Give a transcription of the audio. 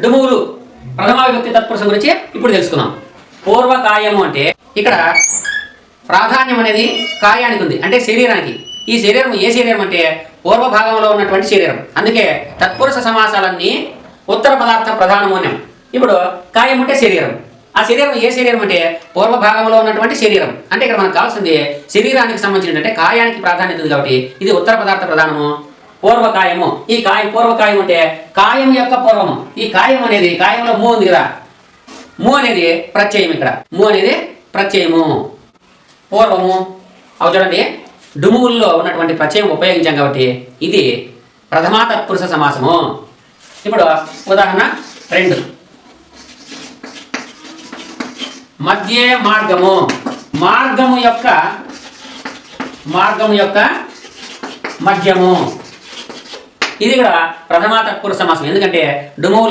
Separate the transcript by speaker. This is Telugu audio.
Speaker 1: డుమువులు ప్రథమ విభక్తి తత్పురుషం గురించి ఇప్పుడు తెలుసుకుందాం. పూర్వకాయము అంటే ఇక్కడ ప్రాధాన్యం అనేది కాయానికి ఉంది అంటే శరీరానికి. ఈ శరీరం ఏ శరీరం అంటే? పూర్వ భాగంలో ఉన్నటువంటి శరీరం. అందుకే తత్పురుష సమాసాలన్నీ ఉత్తర పదార్థ ప్రధానమూన్యం ఇప్పుడు కాయం అంటే శరీరం. ఆ శరీరం ఏ శరీరం అంటే? పూర్వ భాగంలో ఉన్నటువంటి శరీరం. అంటే ఇక్కడ మనకు కావాల్సింది శరీరానికి సంబంధించిన అంటే కాయానికి ప్రాధాన్యత ఉంది కాబట్టి ఇది ఉత్తర పదార్థ ప్రధానము. పూర్వకాయము. ఈ కాయం పూర్వకాయం అంటే కాయం యొక్క పూర్వము. ఈ కాయం అనేది కాయంలో మూ ఉంది కదా. మూ అనేది ప్రత్యయం ఇక్కడ. మూ అనేది ప్రత్యయము. పూర్వము. అవి చూడండి. డుమువుల్లో ఉన్నటువంటి ప్రత్యయం ఉపయోగించాం కాబట్టి ఇది ప్రథమా తత్పురుష సమాసము. ఇప్పుడు ఉదాహరణ రెండు. మధ్యే మార్గము. మార్గము యొక్క మార్గము యొక్క మధ్యము. ఇది కూడా ప్రథమా తత్పురుష సమాసం ఎందుకంటే డుమువులు